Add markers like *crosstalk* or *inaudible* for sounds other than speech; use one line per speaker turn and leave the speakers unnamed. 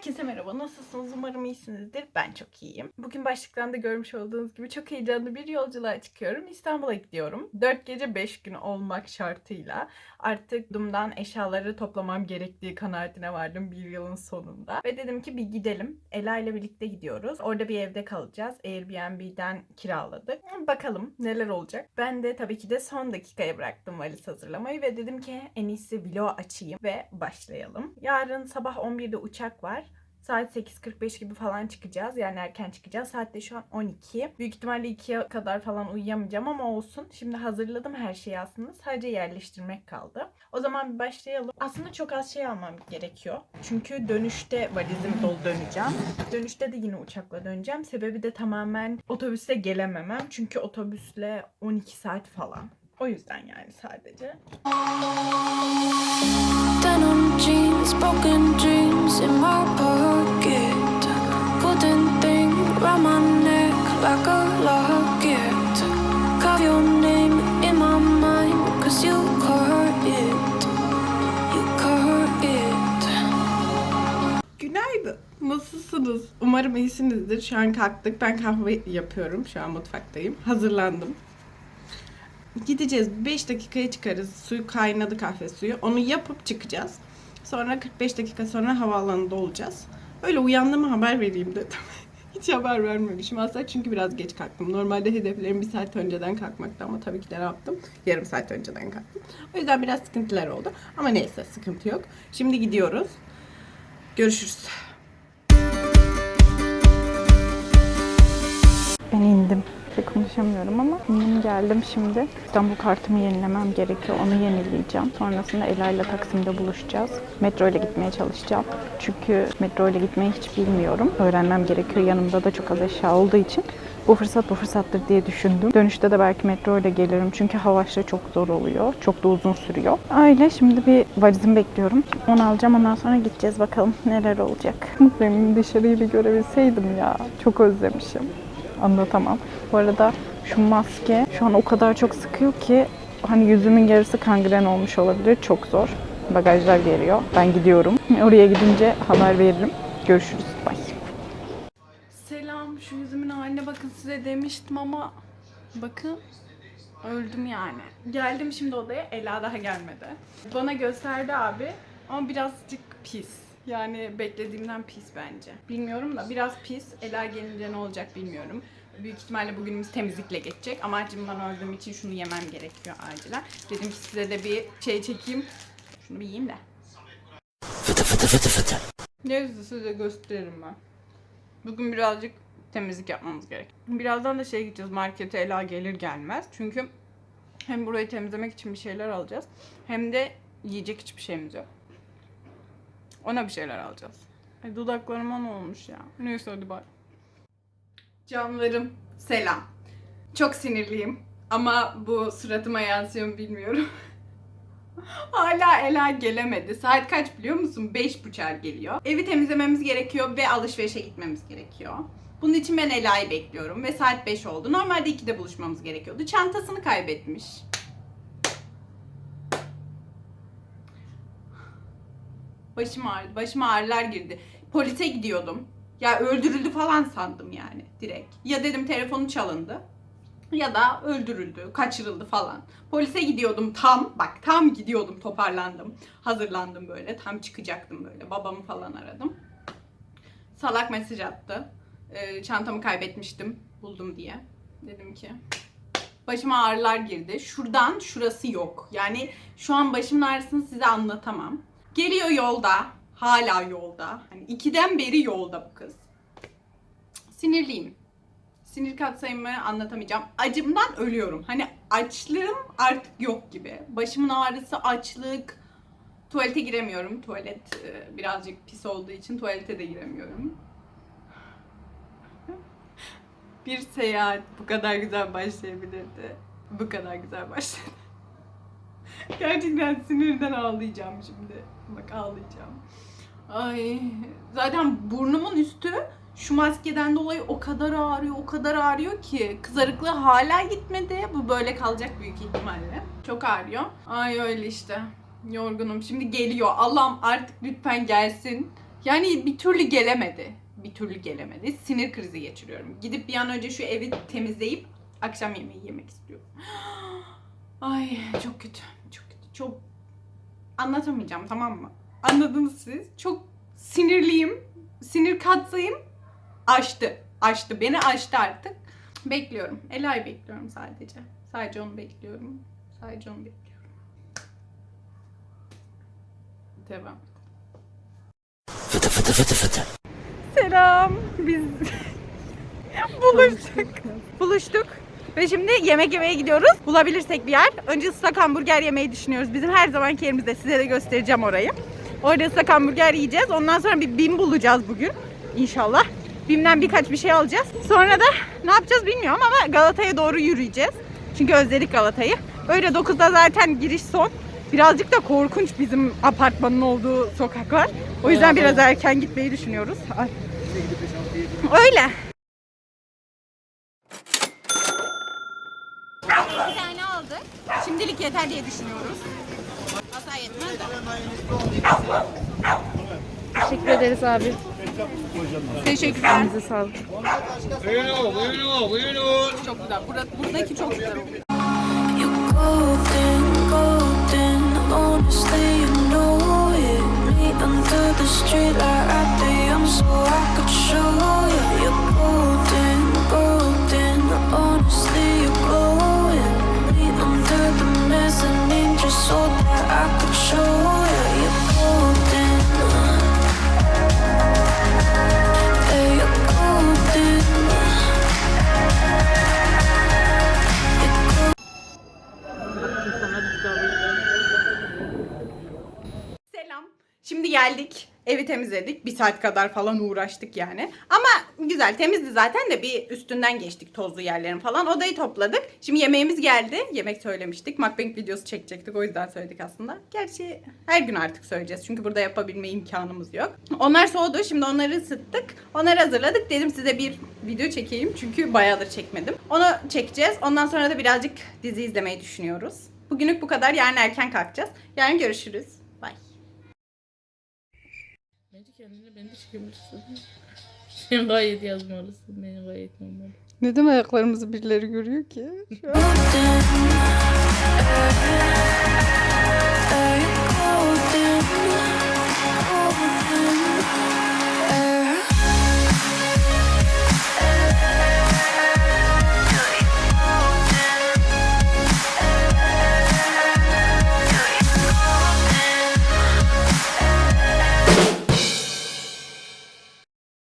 Herkese merhaba. Nasılsınız? Umarım iyisinizdir. Ben çok iyiyim. Bugün başlıktan görmüş olduğunuz gibi çok heyecanlı bir yolculuğa çıkıyorum. İstanbul'a gidiyorum. 4 gece 5 gün olmak şartıyla artık Dum'dan eşyaları toplamam gerektiği kanaatine vardım bir yılın sonunda. Ve dedim ki bir gidelim. Ela ile birlikte gidiyoruz. Orada bir evde kalacağız. Airbnb'den kiraladık. Bakalım neler olacak. Ben de tabii ki de son dakikaya bıraktım valiz hazırlamayı ve dedim ki en iyisi vlog açayım ve başlayalım. Yarın sabah 11'de uçak var. Saat 8.45 gibi falan çıkacağız. Yani erken çıkacağız. Saat de şu an 12. Büyük ihtimalle 2'ye kadar falan uyuyamayacağım ama olsun. Şimdi hazırladım her şeyi aslında. Sadece yerleştirmek kaldı. O zaman bir başlayalım. Aslında çok az şey almam gerekiyor. Çünkü dönüşte valizim dolu döneceğim. Dönüşte de yine uçakla döneceğim. Sebebi de tamamen otobüste gelememem. Çünkü otobüsle 12 saat falan. O yüzden yani sadece.
Denim jeans, broken dreams in my pocket.
Günaydın. Nasılsınız? Umarım iyisinizdir. Şu an kalktık. Ben kahve yapıyorum. Şu an mutfaktayım. Hazırlandım. Gideceğiz. 5 dakikaya çıkarız. Suyu kaynadı kahve suyu. Onu yapıp çıkacağız. Sonra 45 dakika sonra havaalanında olacağız. Öyle uyandığımı haber vereyim dedim. *laughs* Hiç haber vermemişim aslında çünkü biraz geç kalktım. Normalde hedeflerim bir saat önceden kalkmaktı ama tabii ki de yaptım? Yarım saat önceden kalktım. O yüzden biraz sıkıntılar oldu. Ama neyse sıkıntı yok. Şimdi gidiyoruz. Görüşürüz. Ben indim. Pek konuşamıyorum ama indim geldim şimdi. İstanbul kartımı yenilemem gerekiyor. Onu yenileyeceğim. Sonrasında Ela ile Taksim'de buluşacağız. Metro ile gitmeye çalışacağım. Çünkü metro ile gitmeyi hiç bilmiyorum. Öğrenmem gerekiyor. Yanımda da çok az eşya olduğu için. Bu fırsat bu fırsattır diye düşündüm. Dönüşte de belki metro ile gelirim. Çünkü Havaş'ta çok zor oluyor. Çok da uzun sürüyor. Öyle şimdi bir valizimi bekliyorum. Onu alacağım. Ondan sonra gideceğiz. Bakalım neler olacak. Mutluyum. Dışarıyı bir görebilseydim ya. Çok özlemişim anlatamam. Bu arada şu maske şu an o kadar çok sıkıyor ki hani yüzümün yarısı kangren olmuş olabilir. Çok zor. Bagajlar geliyor. Ben gidiyorum. *laughs* Oraya gidince haber veririm. Görüşürüz. Bye. Selam. Şu yüzümün haline bakın size demiştim ama bakın öldüm yani. Geldim şimdi odaya. Ela daha gelmedi. Bana gösterdi abi ama birazcık pis. Yani beklediğimden pis bence. Bilmiyorum da biraz pis. Ela gelince ne olacak bilmiyorum. Büyük ihtimalle bugünümüz temizlikle geçecek ama acımdan öldüğüm için şunu yemem gerekiyor acilen. Dedim ki size de bir şey çekeyim. Şunu bir yiyeyim de.
Fıtı fıtı fıtı fıtı.
Neyse size gösteririm ben. Bugün birazcık temizlik yapmamız gerek. Birazdan da şey gideceğiz markete Ela gelir gelmez. Çünkü hem burayı temizlemek için bir şeyler alacağız. Hem de yiyecek hiçbir şeyimiz yok. Ona bir şeyler alacağız. Ay dudaklarıma ne olmuş ya. Neyse hadi bay. Canlarım selam. Çok sinirliyim. Ama bu suratıma yansıyor mu bilmiyorum. *laughs* Hala Ela gelemedi. Saat kaç biliyor musun? Beş buçuğa geliyor. Evi temizlememiz gerekiyor ve alışverişe gitmemiz gerekiyor. Bunun için ben Ela'yı bekliyorum ve saat 5 oldu. Normalde 2'de buluşmamız gerekiyordu. Çantasını kaybetmiş. Başım ağrıdı. Başıma ağrılar girdi. Polise gidiyordum. Ya öldürüldü falan sandım yani direkt. Ya dedim telefonu çalındı. Ya da öldürüldü, kaçırıldı falan. Polise gidiyordum tam, bak tam gidiyordum toparlandım. Hazırlandım böyle, tam çıkacaktım böyle. Babamı falan aradım. Salak mesaj attı. Ee, çantamı kaybetmiştim, buldum diye. Dedim ki başıma ağrılar girdi. Şuradan şurası yok. Yani şu an başımın ağrısını size anlatamam. Geliyor yolda. Hala yolda. Hani ikiden beri yolda bu kız. Sinirliyim. Sinir katsayımı anlatamayacağım. Acımdan ölüyorum. Hani açlığım artık yok gibi. Başımın ağrısı, açlık. Tuvalete giremiyorum. Tuvalet e, birazcık pis olduğu için tuvalete de giremiyorum. Bir seyahat bu kadar güzel başlayabilirdi. Bu kadar güzel başladı. Gerçekten sinirden ağlayacağım şimdi. Bak ağlayacağım. Ay zaten burnumun üstü şu maskeden dolayı o kadar ağrıyor, o kadar ağrıyor ki kızarıklığı hala gitmedi. Bu böyle kalacak büyük ihtimalle. Çok ağrıyor. Ay öyle işte. Yorgunum. Şimdi geliyor. Allah'ım artık lütfen gelsin. Yani bir türlü gelemedi. Bir türlü gelemedi. Sinir krizi geçiriyorum. Gidip bir an önce şu evi temizleyip akşam yemeği yemek istiyorum. *gasps* Ay çok kötü. Çok kötü. Çok anlatamayacağım tamam mı? Anladınız siz. Çok sinirliyim. Sinir katsayım aştı. Aştı. Beni aştı artık. Bekliyorum. Ela'yı bekliyorum sadece. Sadece onu bekliyorum. Sadece onu bekliyorum. Devam.
Fıtı fıtı fıtı fıtı.
Selam. Biz *laughs* buluştuk. buluştuk. Ve şimdi yemek yemeye gidiyoruz. Bulabilirsek bir yer. Önce ıslak hamburger yemeyi düşünüyoruz. Bizim her zamanki yerimizde. Size de göstereceğim orayı. Orada ıslak hamburger yiyeceğiz. Ondan sonra bir BİM bulacağız bugün. İnşallah. BİM'den birkaç bir şey alacağız. Sonra da ne yapacağız bilmiyorum ama Galata'ya doğru yürüyeceğiz. Çünkü özledik Galata'yı. Öyle 9'da zaten giriş son. Birazcık da korkunç bizim apartmanın olduğu sokaklar. O yüzden biraz erken gitmeyi düşünüyoruz. Öyle. Bir aldık. Şimdilik yeter diye düşünüyoruz. Asla yetmez de.
Teşekkür ederiz abi.
Teşekkürler.
Elinize sağlık.
Çok güzel. Burada, buradaki çok güzel oldu.
You're golden, golden. Honestly, you know it. Meet under the streetlight. I'm so I
geldik. Evi temizledik. Bir saat kadar falan uğraştık yani. Ama güzel temizdi zaten de bir üstünden geçtik tozlu yerlerin falan. Odayı topladık. Şimdi yemeğimiz geldi. Yemek söylemiştik. Mukbang videosu çekecektik. O yüzden söyledik aslında. Gerçi her gün artık söyleyeceğiz. Çünkü burada yapabilme imkanımız yok. Onlar soğudu. Şimdi onları ısıttık. Onları hazırladık. Dedim size bir video çekeyim. Çünkü bayağıdır çekmedim. Onu çekeceğiz. Ondan sonra da birazcık dizi izlemeyi düşünüyoruz. Bugünlük bu kadar. Yarın erken kalkacağız. Yarın görüşürüz.
Kendine beni de çekebilirsin. Sen gayet yazmalısın. Beni gayet normal.
Neden ayaklarımızı birileri görüyor ki?
Şu an...